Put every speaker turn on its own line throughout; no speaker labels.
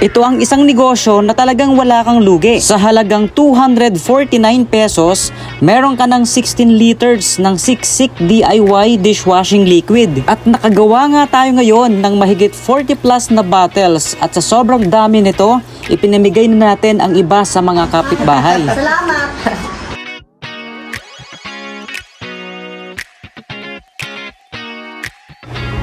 Ito ang isang negosyo na talagang wala kang lugi. Sa halagang 249 pesos, meron ka ng 16 liters ng Siksik DIY dishwashing liquid. At nakagawa nga tayo ngayon ng mahigit 40 plus na bottles at sa sobrang dami nito, ipinamigay na natin ang iba sa mga kapitbahay.
Salamat.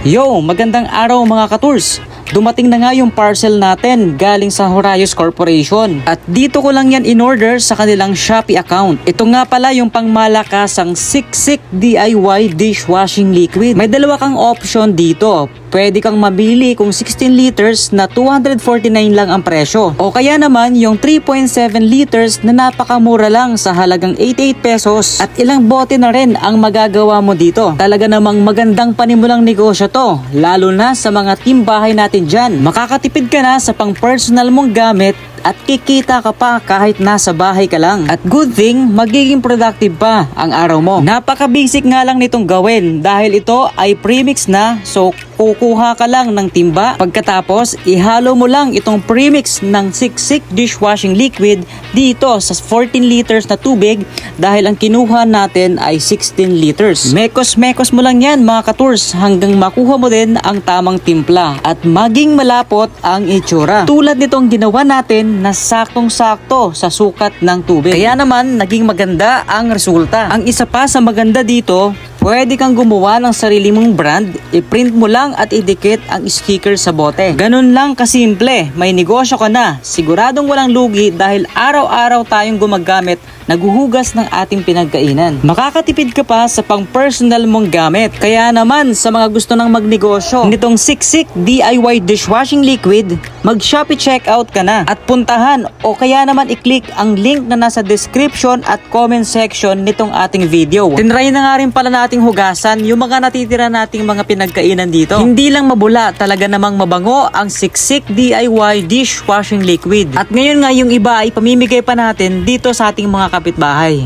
Yo, magandang araw mga katours! Dumating na nga yung parcel natin galing sa Horayos Corporation. At dito ko lang yan in-order sa kanilang Shopee account. Ito nga pala yung pangmalakasang Siksik DIY dishwashing liquid. May dalawa kang option dito. Pwede kang mabili kung 16 liters na 249 lang ang presyo. O kaya naman yung 3.7 liters na napakamura lang sa halagang 88 pesos. At ilang bote na rin ang magagawa mo dito. Talaga namang magandang panimulang negosyo to. Lalo na sa mga timbahay natin dyan. Makakatipid ka na sa pang personal mong gamit at kikita ka pa kahit nasa bahay ka lang. At good thing, magiging productive pa ang araw mo. Napaka-basic nga lang nitong gawin dahil ito ay premix na so kukuha ka lang ng timba. Pagkatapos, ihalo mo lang itong premix ng siksik dishwashing liquid dito sa 14 liters na tubig dahil ang kinuha natin ay 16 liters. Mekos-mekos mo lang yan mga katours hanggang makuha mo din ang tamang timpla at maging malapot ang itsura. Tulad nitong ginawa natin na saktong-sakto sa sukat ng tubig. Kaya naman naging maganda ang resulta. Ang isa pa sa maganda dito, Pwede kang gumawa ng sarili mong brand, i-print mo lang at idikit ang sticker sa bote. Ganun lang kasimple, may negosyo ka na. Siguradong walang lugi dahil araw-araw tayong gumagamit, naguhugas ng ating pinagkainan. Makakatipid ka pa sa pang personal mong gamit. Kaya naman sa mga gusto ng magnegosyo, nitong Siksik DIY dishwashing liquid, mag-Shopee checkout ka na at puntahan o kaya naman i-click ang link na nasa description at comment section nitong ating video. Tinry na nga rin pala nating hugasan yung mga natitira nating mga pinagkainan dito. Hindi lang mabula, talaga namang mabango ang Siksik DIY dishwashing liquid. At ngayon nga yung iba ay pamimigay pa natin dito sa ating mga kapitbahay.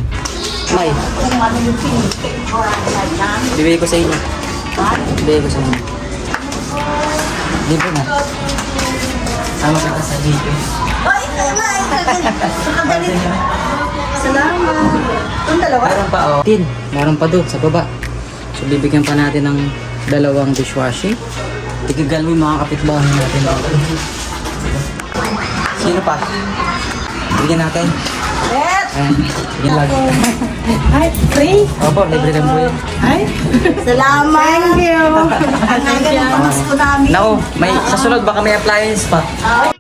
May. Bibigay ko sa inyo. Bibigay ko sa inyo. Libre na. Sama kita sa video.
Ay, na, ay, Salamat. Ang dalawa?
Meron pa oh. Tin, meron pa doon sa baba. So bibigyan pa natin ng dalawang dishwashing. Tigigal mo yung mga kapitbahay natin. Sino pa? Bigyan natin.
Yes.
Ayan, bigyan lang.
Ay, free?
Opo, libre lang po.
Ay, salamat. Thank you. Ang aga ng pamasko namin.
Nako, may, sa sunod baka may appliance pa.
Ay,